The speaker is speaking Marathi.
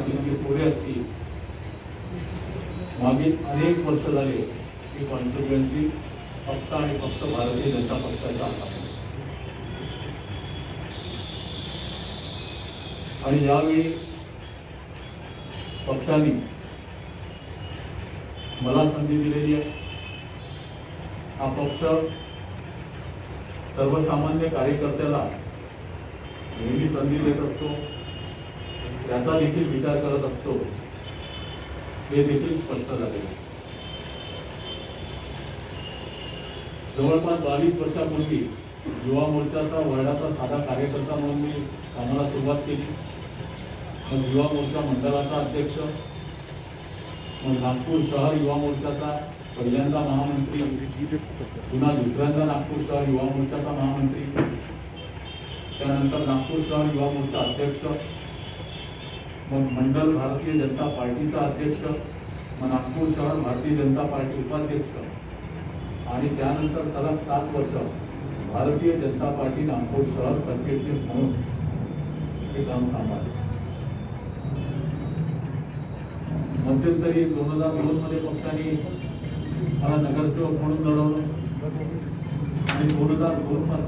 प्रतिनिधी पोरे म्हणजे असतील मागील अनेक वर्ष झाले ही कॉन्स्टिट्युएन्सी फक्त आणि फक्त भारतीय जनता पक्षाच्या हातात. आणि यावेळी पक्षाने मला संधी दिलेली आहे. हा पक्ष सर्वसामान्य कार्यकर्त्याला नेहमी संधी देत असतो. याचा देखील विचार करत असतो. हे देखील स्पष्ट झाले. जवळपास बावीस वर्षापूर्वी युवा मोर्चाचा वर्णाचा साधा कार्यकर्ता म्हणून मी कामाला सुरुवात केली. मग युवा मोर्चा मंडळाचा अध्यक्ष मग नागपूर शहर युवा मोर्चाचा पहिल्यांदा महामंत्री पुन्हा दुसऱ्यांदा नागपूर शहर युवा मोर्चाचा महामंत्री त्यानंतर नागपूर शहर युवा मोर्चा अध्यक्ष मग मंडल भारतीय जनता पार्टीचा अध्यक्ष मग नागपूर शहर भारतीय जनता पार्टी उपाध्यक्ष. आणि त्यानंतर सलग सात वर्ष भारतीय जनता पार्टी नागपूर शहर सरचिटणीस म्हणून हे काम सांभाळले मध्यंतरी दोन हजार दोन मध्ये पक्षाने मला नगरसेवक म्हणून लढवलं. आणि दोन हजार दोन पासून